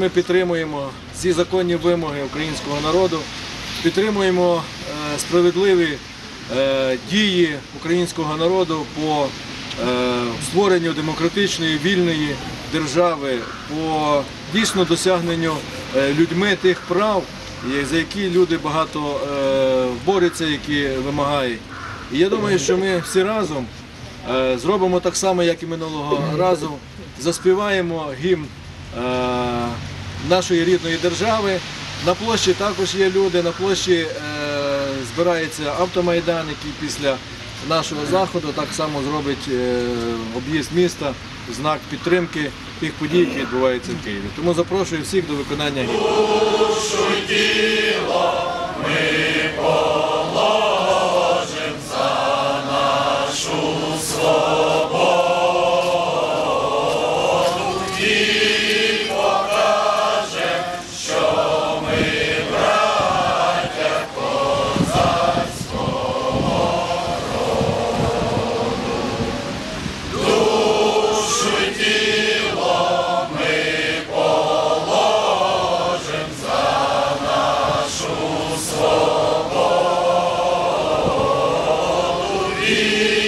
ми підтримуємо всі законні вимоги українського народу, підтримуємо е, справедливі е, дії українського народу по е, створенню демократичної вільної держави, по дійсно досягненню людьми тих прав, за які люди багато борються, які вимагають. І я думаю, що ми всі разом зробимо так само, як і минулого разу, заспіваємо гімн нашої рідної держави. На площі також є люди, на площі е, збирається автомайдан, який після нашого заходу так само зробить е, об'їзд міста знак підтримки тих подій, які відбуваються в Києві. Тому запрошую всіх до виконання гімну. Sim.